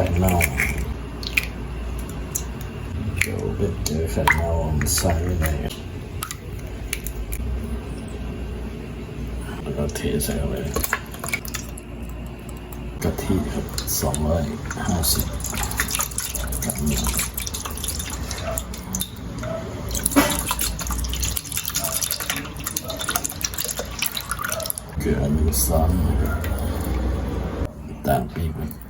ข่เน่าเดี๋ยวไปเจอไข่เน่ามันใส่ไว้ไหนแล้วก็เทใส่เข้าไปกะทิครับสองร้อยห้าสิบกรัมเกลือหนึ่งช้อนนะครับน้ำตาลปี๊บสองร้อยก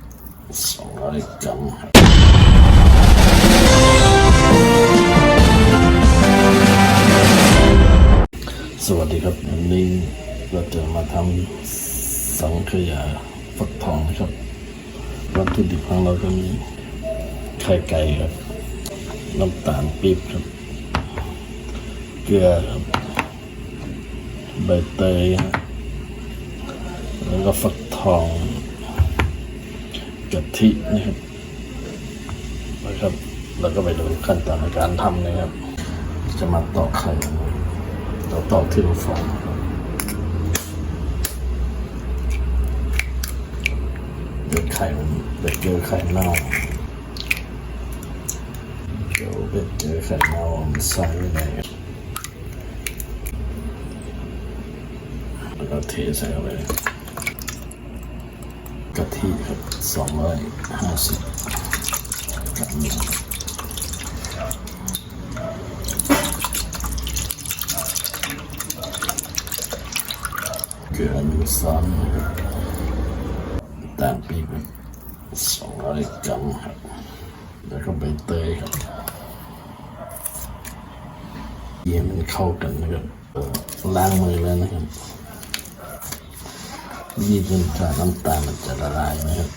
สวัสดีครับวันนี้เราจะมาทำสังขยาฟักทองนะครับ วัตถุดิบของเราก็มีไข่ไก่ครับ น้ำตาลปี๊บครับ เกลือครับใบเตยแล้วก็ฟักทอง กะทินะครับนะครับแล้วก็ไปดูขั้นตอนในการทำนะครับ จะมาตอกไข่เราตอกที่เราฟองเดี๋ยวไข่มันไปเจอไข่เน่าเดี๋ยวไปเจอไข่เน่ามันใส่ไว้ไหนแล้วก็เทใส่เข้าไป กะทิครับสองร้อยห้าสิบกรัมเกลือหนึ่งช้อนนะครับน้ำตาลปี๊บสองร้อยกรัมครับแล้วก็ใบเตยครับเยี่ยมมันเข้ากันนะครับล้างมือแล้วนะครับ นี่จนกว่าน้ำตาลมันจะละลายนะครับ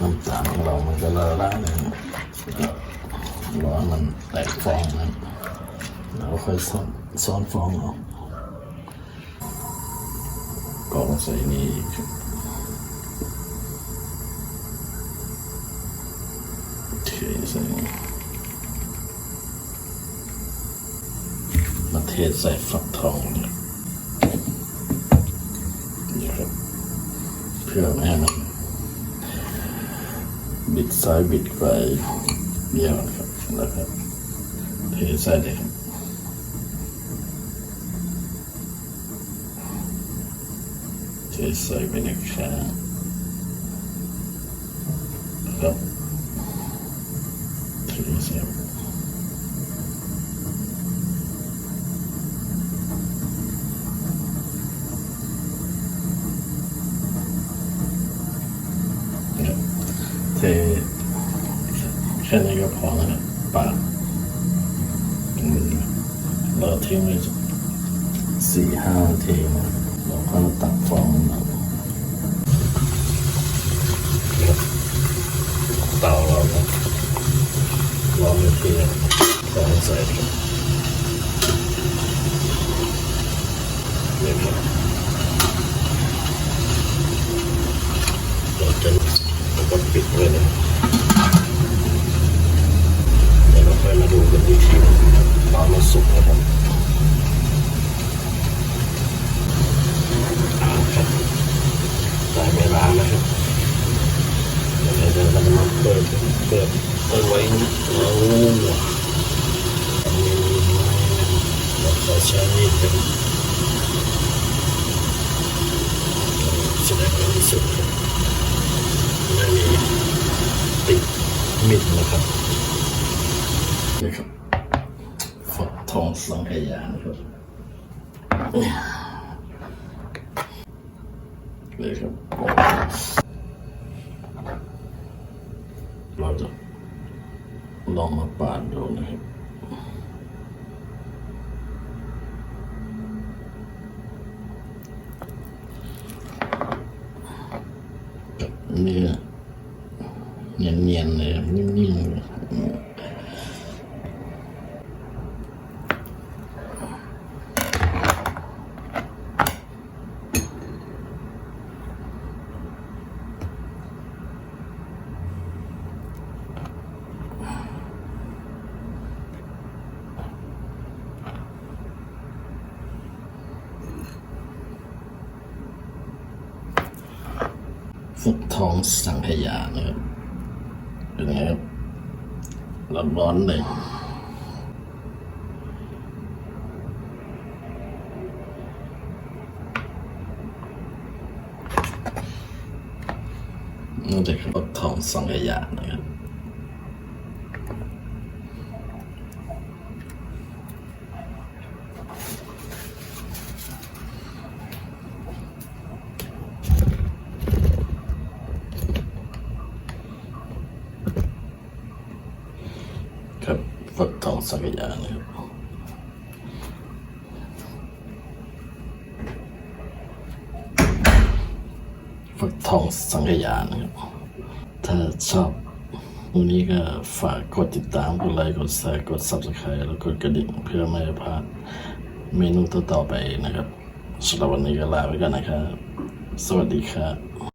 น้ำตาลของเรามันจะละลายนะรับรอมันแตกฟองนะครับแล้วค่อยซ้อนซ้อนฟองเอากองใส่นี่ เทใส่มาเทใส่ฟักทองนี่ครับ เพื่อไม่ให้มันบิดซ้ายบิดขวาเบี้ยวนะครับแล้วก็เทใส่เลยครับเทใส่ไปนะครับครับ เทใส่ครับเทแค่นี้ก็พอแล้วครับปาดมือเราทิ้งไว้สักสี่ห้านาทีนะเราก็มาตักฟองมาเ เราจะแล้วก็ปิดไว้เลยเดี๋ยวเราค่อยมาดูกันอีกทีนะครับตอนมันสุกนะครับเอาครับได้เวลาแล้วครับเดี๋ยวเราจะมาเปิดเปิดเปิดไว้โอ้อันนี้เราใช้มีดเป็นแสดงความรู้สึกครับ ติดมิดนะครับนี่ครับฝักทองสังขยานะครับนี่ครับเราจะลองมาปาดดูนะครับ เนื้อเนียนๆเลยนิ่มๆเลย ฟุกทองสังขยานะครับเป็นไงครับร้อนๆเลยนี่จะคือฟักทองสังขยานะครับ ฟักองสังขยานะครับฟักทองสังขยานะครับ ถ้าชอบวันนี้ก็ฝากกดติดตาม กดไลค์ กดแชร์ กด subscribe แล้วกดกระดิ่งเพื่อไม่พลาดเมนูต่อๆไปนะครับสำหรับวันนี้ก็ลาไปกันนะครับ สวัสดีครับ